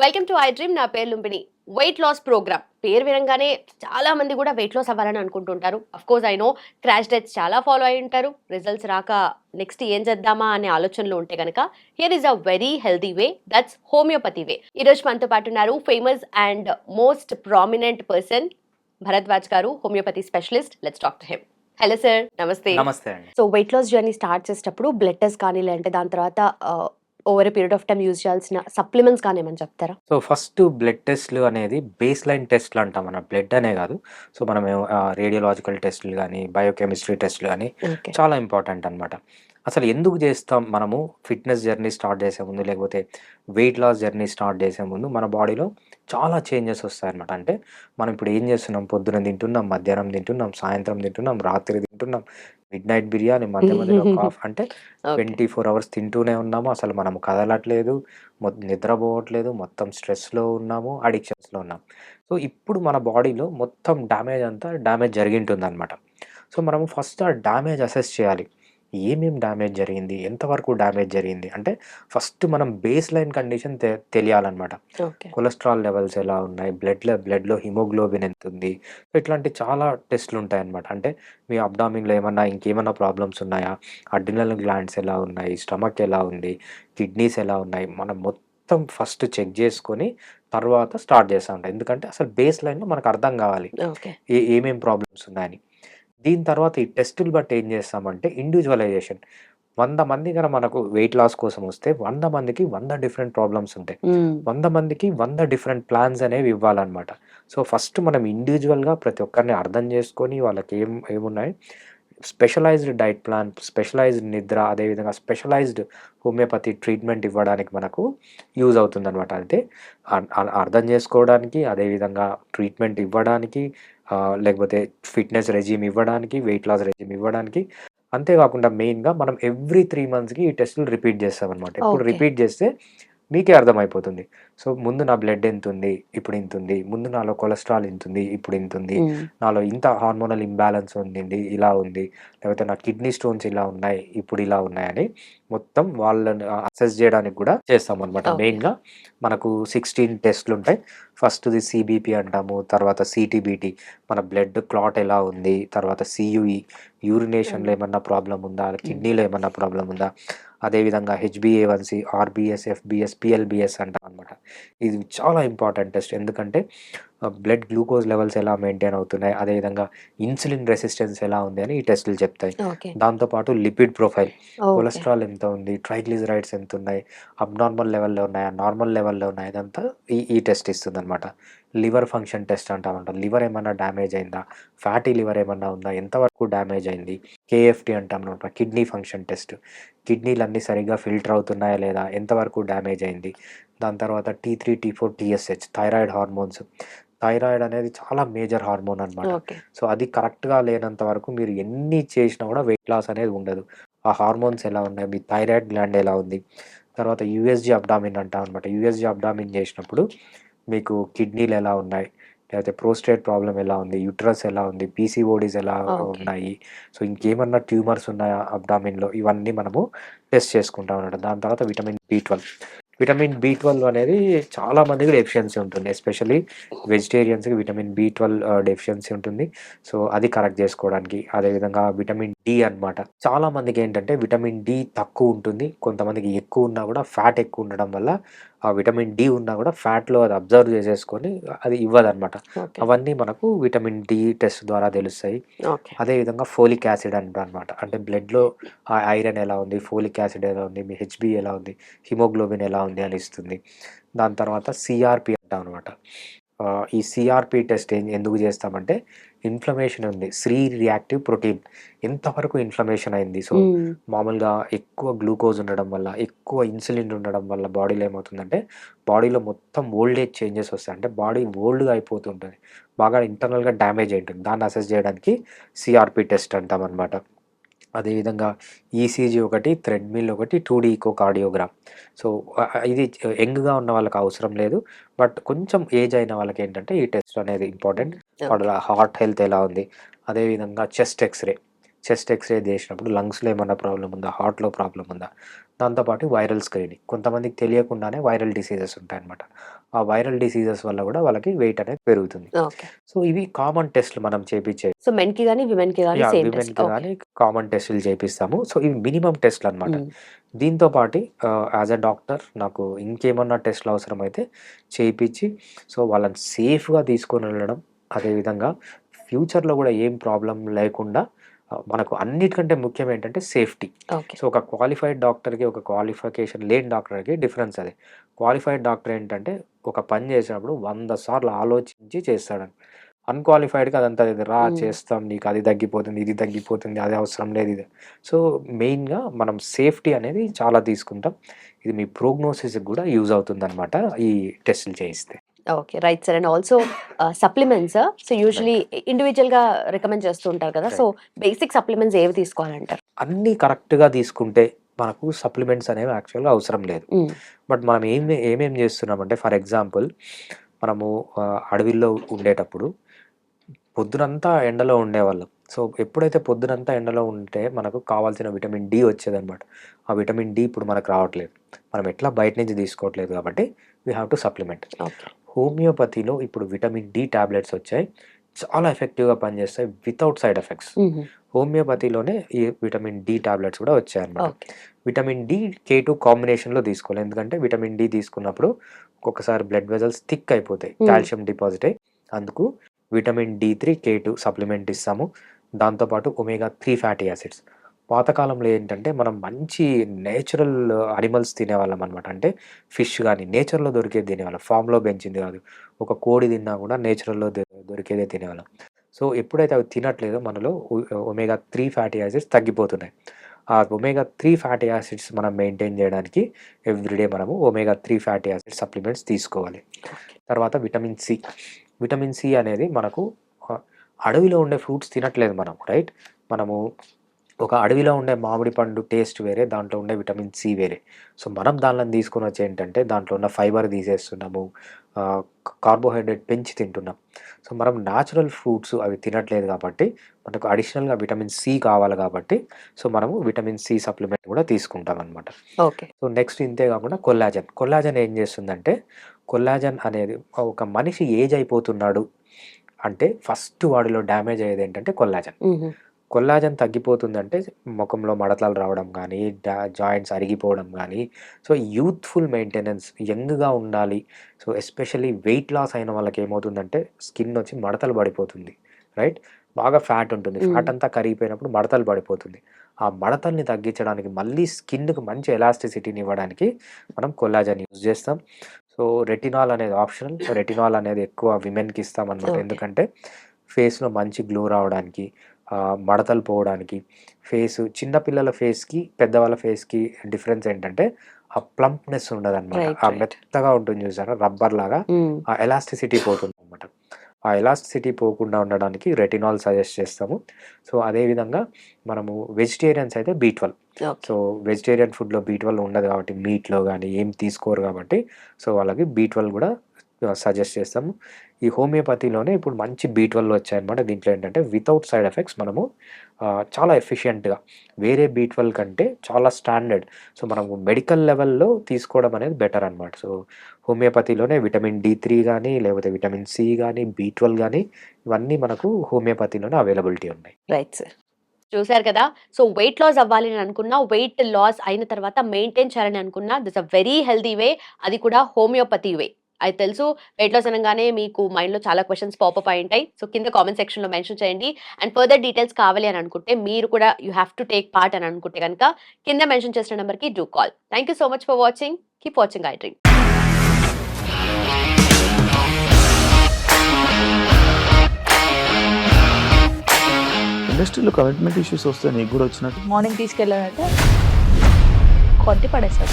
Welcome to I dream నా పేరు Lumbini weight loss programme పేరు వినంగానే చాలా మంది కూడా వెయిట్ లాస్ అవ్వాలని అనుకుంటుంటారు. Of course I know crash diets చాలా ఫాలో అయి ఉంటారు. రిజల్ట్స్ రాక నెక్స్ట్ ఏం చేద్దామా అనే ఆలోచనలో ఉంటే కనుక here is a very healthy way that's homeopathy way ఈరోజు మనతో పాటు ఉన్నారు famous and most prominent person Bharadwaj garu homeopathy specialist let's talk to him hello sir namaste namaste so weight loss journey start చేసేటప్పుడు blood test కానీ లేదంటే దాని తర్వాత over period of time use చేయాల్సిన సప్లిమెంట్స్ కానీ ఏమని చెప్తారా సో ఫస్ట్ బ్లడ్ టెస్ట్లు అనేది బేస్ లైన్ టెస్ట్లు అంటాం మన. బ్లడ్ అనే కాదు. సో మనం రేడియోలాజికల్ టెస్ట్లు కానీ బయోకెమిస్ట్రీ టెస్ట్లు కానీ చాలా ఇంపార్టెంట్ అన్నమాట. అసలు ఎందుకు చేస్తాం మనము? ఫిట్నెస్ జర్నీ స్టార్ట్ చేసే ముందు లేకపోతే వెయిట్ లాస్ జర్నీ స్టార్ట్ చేసే ముందు మన బాడీలో చాలా చేంజెస్ వస్తాయన్నమాట. అంటే మనం ఇప్పుడు ఏం చేస్తున్నాం? పొద్దున తింటున్నాం మధ్యాహ్నం తింటున్నాం సాయంత్రం తింటున్నాం రాత్రి తింటున్నాం మిడ్ నైట్ బిర్యానీ మధ్య మధ్యలో కాఫ్ అంటే ట్వంటీ ఫోర్ అవర్స్ తింటూనే ఉన్నాము. అసలు మనం కదలట్లేదు మొ- నిద్రపోవట్లేదు మొత్తం స్ట్రెస్లో ఉన్నాము అడిక్షన్స్లో ఉన్నాం. సో ఇప్పుడు మన బాడీలో మొత్తం డ్యామేజ్ అంతా డ్యామేజ్ జరిగింటుంది అనమాట సో మనం ఫస్ట్ ఆ డ్యామేజ్ అసెస్ చేయాలి. ఏమేం డ్యామేజ్ జరిగింది? ఎంతవరకు డ్యామేజ్ జరిగింది? అంటే ఫస్ట్ మనం బేస్ లైన్ కండిషన్ తె తెలియాలన్నమాట. ఓకే. కొలెస్ట్రాల్ లెవెల్స్ ఎలా ఉన్నాయి? బ్లడ్లో బ్లడ్లో హిమోగ్లోబిన్ ఎంత ఉంది? సో ఇట్లాంటి చాలా టెస్ట్లు ఉంటాయన్నమాట. అంటే మీ అబ్డామిన్లో ఏమన్నా ఇంకేమన్నా ప్రాబ్లమ్స్ ఉన్నాయా? అడ్రినల్ గ్లాండ్స్ ఎలా ఉన్నాయి? స్టమక్ ఎలా ఉంది? కిడ్నీస్ ఎలా ఉన్నాయి? మనం మొత్తం ఫస్ట్ చెక్ చేసుకొని తర్వాత స్టార్ట్ చేస్తూ ఉంటాం. ఎందుకంటే అసలు బేస్ లైన్లో మనకు అర్థం కావాలి. ఓకే. ఏ ఏమేం ప్రాబ్లమ్స్ ఉన్నాయని. దీని తర్వాత ఈ టెస్టులు బట్టి ఏం చేస్తామంటే ఇండివిజువలైజేషన్ వంద మంది కనుక మనకు వెయిట్ లాస్ కోసం వస్తే వంద మందికి వంద డిఫరెంట్ ప్రాబ్లమ్స్ ఉంటాయి. వంద మందికి వంద డిఫరెంట్ ప్లాన్స్ అనేవి ఇవ్వాలన్నమాట. సో ఫస్ట్ మనం ఇండివిజువల్గా ప్రతి ఒక్కరిని అర్థం చేసుకొని వాళ్ళకి ఏం ఏమున్నాయి? స్పెషలైజ్డ్ డైట్ ప్లాన్ స్పెషలైజ్డ్ నిద్ర అదేవిధంగా స్పెషలైజ్డ్ హోమియోపతి ట్రీట్మెంట్ ఇవ్వడానికి మనకు యూజ్ అవుతుంది అనమాట అంటే అ- అ- అర్థం చేసుకోవడానికి అదేవిధంగా ట్రీట్మెంట్ ఇవ్వడానికి లేకపోతే ఫిట్నెస్ రెజీమ్ ఇవ్వడానికి వెయిట్ లాస్ రెజీమ్ ఇవ్వడానికి అంతేకాకుండా మెయిన్గా మనం ఎవ్రీ త్రీ మంత్స్కి ఈ టెస్టులు రిపీట్ చేస్తాం అనమాట ఇప్పుడు. రిపీట్ చేస్తే మీకే అర్థమైపోతుంది. సో ముందు నా బ్లడ్ ఎంత ఉంది ఇప్పుడు ఇంత ఉంది ముందు నాలో కొలెస్ట్రాల్ ఇంత ఉంది ఇప్పుడు ఇంత ఉంది నాలో ఇంత హార్మోనల్ ఇంబ్యాలెన్స్ ఉంది ఇలా ఉంది లేకపోతే నా కిడ్నీ స్టోన్స్ ఇలా ఉన్నాయి ఇప్పుడు ఇలా ఉన్నాయని మొత్తం వాళ్ళని అసెస్ చేయడానికి కూడా చేస్తాం అనమాట. మెయిన్గా మనకు సిక్స్టీన్ టెస్ట్లు ఉంటాయి. ఫస్ట్ది సిబిపి అంటాము తర్వాత సిటీబిటి మన బ్లడ్ క్లాట్ ఎలా ఉంది తర్వాత సియుఈ యూరినేషన్లో ఏమన్నా ప్రాబ్లం ఉందా కిడ్నీలో ఏమన్నా ప్రాబ్లం ఉందా అదేవిధంగా హెచ్బిఏవన్సి ఆర్బిఎస్ ఎఫ్బిఎస్ పిఎల్బిఎస్ అంటాం అనమాట ఇది చాలా ఇంపార్టెంట్ టెస్ట్. ఎందుకంటే బ్లడ్ గ్లూకోజ్ లెవెల్స్ ఎలా మెయింటైన్ అవుతున్నాయి అదేవిధంగా ఇన్సులిన్ రెసిస్టెన్స్ ఎలా ఉంది అని ఈ టెస్టులు చెప్తాయి. దాంతోపాటు లిపిడ్ ప్రొఫైల్. కొలెస్ట్రాల్ ఎంత ఉంది ట్రైగ్లిజరైడ్స్ ఎంత ఉన్నాయి అబ్నార్మల్ లెవెల్లో ఉన్నాయా నార్మల్ లెవెల్లో ఉన్నాయా ఇదంతా ఈ ఈ టెస్ట్ ఇస్తుంది అనమాట లివర్ ఫంక్షన్ టెస్ట్ అంటామంట. లివర్ ఏమన్నా డ్యామేజ్ అయిందా? ఫ్యాటీ లివర్ ఏమన్నా ఉందా? ఎంతవరకు డ్యామేజ్ అయింది? కేఎఫ్టీ అంటాం అనమాట కిడ్నీ ఫంక్షన్ టెస్ట్. కిడ్నీలు అన్నీ సరిగ్గా ఫిల్టర్ అవుతున్నాయా లేదా? ఎంతవరకు డ్యామేజ్ అయింది? దాని తర్వాత T three T four TSH thyroid hormones. Thyroid అనేది చాలా మేజర్ హార్మోన్ అనమాట సో అది కరెక్ట్గా లేనంత వరకు మీరు ఎన్ని చేసినా కూడా వెయిట్ లాస్ అనేది ఉండదు. ఆ హార్మోన్స్ ఎలా ఉన్నాయి? మీ థైరాయిడ్ గ్లాండ్ ఎలా ఉంది? తర్వాత యూఎస్జీ అబ్డామిన్ అంటాం అనమాట యూఎస్జీ అబ్డామిన్ చేసినప్పుడు మీకు కిడ్నీలు ఎలా ఉన్నాయి? లేకపోతే ప్రోస్టేట్ ప్రాబ్లం ఎలా ఉంది? యూట్రస్ ఎలా ఉంది? పీసీఓడీస్ ఎలా. ఉన్నాయి? సో ఇంకేమన్నా ట్యూమర్స్ ఉన్నాయా అబ్డామిన్లో ఇవన్నీ మనము టెస్ట్ చేసుకుంటాం అన్నమాట. దాని తర్వాత vitamin B twelve. Vitamin B twelve అనేది చాలా మందికి డెఫిషియన్సీ ఉంటుంది. ఎస్పెషల్లీ వెజిటేరియన్స్కి విటమిన్ బి ట్వెల్వ్ డెఫిషియన్సీ ఉంటుంది. సో అది కరెక్ట్ చేసుకోవడానికి. అదేవిధంగా విటమిన్ డి అన్నమాట. చాలా మందికి ఏంటంటే విటమిన్ డి తక్కువ ఉంటుంది. కొంతమందికి ఎక్కువ ఉన్నా కూడా ఫ్యాట్ ఎక్కువ ఉండడం వల్ల ఆ విటమిన్ డి ఉన్నా కూడా ఫ్యాట్లో అది అబ్జర్వ్ చేసేసుకొని అది ఇవ్వదన్నమాట. ఓకే. అవన్నీ మనకు విటమిన్ డి టెస్ట్ ద్వారా తెలుస్తాయి. అదేవిధంగా ఫోలిక్ యాసిడ్ అంటారు అనమాట అంటే బ్లడ్లో ఆ ఐరన్ ఎలా ఉంది ఫోలిక్ యాసిడ్ ఎలా ఉంది మీ హెచ్బి ఎలా ఉంది హిమోగ్లోబిన్ ఎలా ఉంది అని ఇస్తుంది. దాని తర్వాత సిఆర్పి అంటాం అనమాట ఈ సిఆర్పి టెస్ట్ ఏం ఎందుకు చేస్తామంటే ఇన్ఫ్లమేషన్ ఉంది శ్రీ రియాక్టివ్ ప్రోటీన్ ఎంతవరకు ఇన్ఫ్లమేషన్ అయింది. సో మామూలుగా ఎక్కువ గ్లూకోజ్ ఉండడం వల్ల ఎక్కువ ఇన్సులిన్ ఉండడం వల్ల బాడీలో ఏమవుతుందంటే బాడీలో మొత్తం ఓల్డేజ్ చేంజెస్ వస్తాయి. అంటే బాడీ ఓల్డ్గా అయిపోతుంటుంది. బాగా ఇంటర్నల్గా డ్యామేజ్ అయి ఉంటుంది. దాన్ని అసెస్ చేయడానికి సిఆర్పి టెస్ట్ అంటాం అనమాట అదేవిధంగా ఈసీజీ ఒకటి థ్రెడ్మిల్ ఒకటి two D echocardiogram so ఇది యంగ్గా ఉన్న వాళ్ళకి అవసరం లేదు. బట్ కొంచెం ఏజ్ అయిన వాళ్ళకి ఏంటంటే ఈ టెస్ట్ అనేది ఇంపార్టెంట్. వాళ్ళ హార్ట్ హెల్త్ ఎలా ఉంది? అదేవిధంగా చెస్ట్ ఎక్స్రే. చెస్ట్ ఎక్స్రే చేసినప్పుడు లంగ్స్లో ఏమన్నా ప్రాబ్లం ఉందా? హార్ట్లో ప్రాబ్లం ఉందా? దాంతోపాటు వైరల్ స్క్రీనింగ్. కొంతమందికి తెలియకుండానే వైరల్ డిసీజెస్ ఉంటాయన్నమాట. ఆ వైరల్ డిసీజెస్ వల్ల కూడా వాళ్ళకి వెయిట్ అనేది పెరుగుతుంది. సో ఇవి కామన్ టెస్ట్లు మనం చేపించే సో మెన్కి కానీ విమెన్కి కానీ విమెన్కి కానీ కామన్ టెస్టులు చేపిస్తాము. సో ఇవి మినిమం టెస్ట్లు అనమాట దీంతో పాటు యాజ్ అ డాక్టర్ నాకు ఇంకేమన్నా టెస్ట్లు అవసరమైతే చేయించి సో వాళ్ళని సేఫ్గా తీసుకొని వెళ్ళడం అదేవిధంగా ఫ్యూచర్లో కూడా ఏం ప్రాబ్లం లేకుండా మనకు అన్నిటికంటే ముఖ్యం ఏంటంటే సేఫ్టీ సో ఒక క్వాలిఫైడ్ డాక్టర్కి ఒక క్వాలిఫికేషన్ లేని డాక్టర్కి డిఫరెన్స్ అది. క్వాలిఫైడ్ డాక్టర్ ఏంటంటే ఒక పని చేసినప్పుడు వంద సార్లు ఆలోచించి చేస్తాడు అన్క్వాలిఫైడ్కి అదంతా ఇది రా. చేస్తాం నీకు అది తగ్గిపోతుంది ఇది తగ్గిపోతుంది అది అవసరం లేదు ఇది. సో మెయిన్గా మనం సేఫ్టీ అనేది చాలా తీసుకుంటాం. ఇది మీ ప్రోగ్నోసిస్కి కూడా యూజ్ అవుతుంది అనమాట ఈ టెస్టులు చేయిస్తే. Okay right sir and also supplements so usually ఇండివిజువల్గా రికమెండ్ చేస్తూ ఉంటారు కదా సో బేసిక్ సప్లిమెంట్స్ ఏవి తీసుకోవాలంటారు? అన్నీ కరెక్ట్గా తీసుకుంటే మనకు సప్లిమెంట్స్ అనేవి యాక్చువల్గా అవసరం లేదు. బట్ మనం ఏం ఏమేం చేస్తున్నామంటే ఫర్ ఎగ్జాంపుల్ మనము అడవిలో ఉండేటప్పుడు పొద్దునంతా ఎండలో ఉండేవాళ్ళం. సో ఎప్పుడైతే పొద్దునంతా ఎండలో ఉంటే మనకు కావాల్సిన విటమిన్ డి వచ్చేదన్నమాట. ఆ విటమిన్ డి ఇప్పుడు మనకు రావట్లేదు. మనం ఎట్లా బయట నుంచి తీసుకోవట్లేదు కాబట్టి we have to supplement okay హోమియోపతిలో ఇప్పుడు విటమిన్ డి టాబ్లెట్స్ వచ్చాయి. చాలా ఎఫెక్టివ్గా పనిచేస్తాయి వితౌట్ సైడ్ ఎఫెక్ట్స్. హోమియోపతిలోనే ఈ విటమిన్ డి టాబ్లెట్స్ కూడా వచ్చాయి అన్నమాట okay. Vitamin D K two కాంబినేషన్లో తీసుకోవాలి. ఎందుకంటే విటమిన్ డి తీసుకున్నప్పుడు ఒక్కొక్కసారి బ్లడ్ వెజల్స్ థిక్ అయిపోతాయి. Calcium deposit. అయ్యి అందుకు vitamin D three K two supplement ఇస్తాము. దాంతోపాటు ఒమేగా త్రీ ఫ్యాటీ యాసిడ్స్. పాతకాలంలో ఏంటంటే మనం మంచి నేచురల్ అనిమల్స్ తినేవాళ్ళం అనమాట అంటే ఫిష్ కానీ నేచర్లో దొరికేది తినేవాళ్ళం. ఫామ్లో పెంచింది కాదు. ఒక కోడి తిన్నా కూడా నేచురల్లో దొరికేదే తినేవాళ్ళం. సో ఎప్పుడైతే అవి తినట్లేదో మనలో ఒమేగా త్రీ ఫ్యాటీ యాసిడ్స్ తగ్గిపోతున్నాయి. ఆ ఒమేగా త్రీ ఫ్యాటీ యాసిడ్స్ మనం మెయింటైన్ చేయడానికి ఎవ్రీడే మనము omega three fatty acid supplements తీసుకోవాలి. తర్వాత విటమిన్ సి. విటమిన్ సి అనేది మనకు అడవిలో ఉండే ఫ్రూట్స్ తినట్లేదు మనం రైట్? మనము ఒక అడవిలో ఉండే మామిడి పండు టేస్ట్ వేరే దాంట్లో ఉండే విటమిన్ సి వేరే. సో మనం దానిలో తీసుకొని వచ్చి ఏంటంటే దాంట్లో ఉన్న ఫైబర్ తీసేస్తున్నాము కార్బోహైడ్రేట్ పెంచి తింటున్నాం. సో మనం న్యాచురల్ ఫ్రూట్స్ అవి తినట్లేదు కాబట్టి మనకు అడిషనల్గా విటమిన్ సి కావాలి కాబట్టి సో మనము విటమిన్ సి సప్లిమెంట్ కూడా తీసుకుంటాం అనమాట ఓకే. సో నెక్స్ట్ ఇంతే కాకుండా కొల్లాజన్. కొల్లాజన్ ఏం చేస్తుందంటే కొల్లాజన్ అనేది ఒక మనిషి ఏజ్ అయిపోతున్నాడు అంటే ఫస్ట్ వాడిలో డ్యామేజ్ అయ్యేది ఏంటంటే కొల్లాజన్. కొల్లాజన్ తగ్గిపోతుందంటే ముఖంలో మడతలు రావడం కానీ జాయింట్స్ అరిగిపోవడం కానీ సో యూత్ఫుల్ మెయింటెనెన్స్ యంగ్గా ఉండాలి. సో ఎస్పెషల్లీ వెయిట్ లాస్ అయిన వాళ్ళకి ఏమవుతుందంటే స్కిన్ వచ్చి మడతలు పడిపోతుంది రైట్? బాగా ఫ్యాట్ ఉంటుంది. ఫ్యాట్ అంతా కరిగిపోయినప్పుడు మడతలు పడిపోతుంది. ఆ మడతల్ని తగ్గించడానికి మళ్ళీ స్కిన్కి మంచి ఎలాస్టిసిటీని ఇవ్వడానికి మనం కొల్లాజన్ యూజ్ చేస్తాం. సో రెటినాల్ అనేది ఆప్షనల్. రెటినాల్ అనేది ఎక్కువ విమెన్కి ఇస్తాం అనమాట. ఎందుకంటే ఫేస్లో మంచి గ్లో రావడానికి మడతలు పోవడానికి ఫేస్ చిన్నపిల్లల ఫేస్కి పెద్దవాళ్ళ ఫేస్కి డిఫరెన్స్ ఏంటంటే ఆ ప్లంప్నెస్ ఉండదు అనమాట ఆ. మెత్తగా ఉంటుంది చూసారా? రబ్బర్ లాగా ఆ ఎలాస్టిసిటీ పోతుంది అనమాట ఆ ఎలాస్టిసిటీ పోకుండా ఉండడానికి రెటినాల్ సజెస్ట్ చేస్తాము. సో అదేవిధంగా మనము వెజిటేరియన్స్ అయితే బీ సో వెజిటేరియన్ ఫుడ్లో బీ ఉండదు కాబట్టి మీట్లో కానీ ఏం తీసుకోరు కాబట్టి సో వాళ్ళకి బీ కూడా సజెస్ట్ చేస్తాము. ఈ హోమియోపతిలోనే ఇప్పుడు మంచి బీ ట్వెల్వ్ వచ్చాయన్నమాట దీంట్లో ఏంటంటే వితౌట్ సైడ్ ఎఫెక్ట్స్ మనము చాలా ఎఫిషియెంట్గా వేరే బీ ట్వెల్వ్ కంటే చాలా స్టాండర్డ్ సో మనము మెడికల్ లెవెల్లో తీసుకోవడం అనేది బెటర్ అనమాట సో హోమియోపతిలోనే విటమిన్ డి త్రీ కానీ లేకపోతే విటమిన్ సి కానీ బీ ట్వెల్వ్ కానీ ఇవన్నీ మనకు హోమియోపతిలోనే అవైలబిలిటీ ఉన్నాయి. రైట్ సార్ చూశారు కదా? సో వెయిట్ లాస్ అవ్వాలి అని అనుకున్నా వెయిట్ లాస్ అయిన తర్వాత మెయింటైన్ చేయాలని అనుకున్నా this a very healthy way అది కూడా హోమియోపతి వే అది తెలుసు. వెయిట్ లాస్ అనగానే మీకు మైండ్లో చాలా క్వశ్చన్స్ పాపప్ అయి ఉంటాయి. సో కింద కామెంట్ సెక్షన్లో మెన్షన్ చేయండి. అండ్ ఫర్దర్ డీటెయిల్స్ కావాలి అని అనుకుంటే మీరు కూడా you have to take part అని అనుకుంటే కనుక కింద మెన్షన్ చేసిన నెంబర్కి do call thank you so much for watching keep watching I dream ఇండస్ట్రీలో కమిట్మెంట్ ఇష్యూస్ వస్తే నీకు కూడా వచ్చినట్టు. మార్నింగ్ తీసుకెళ్ళానంటే పడేసాడు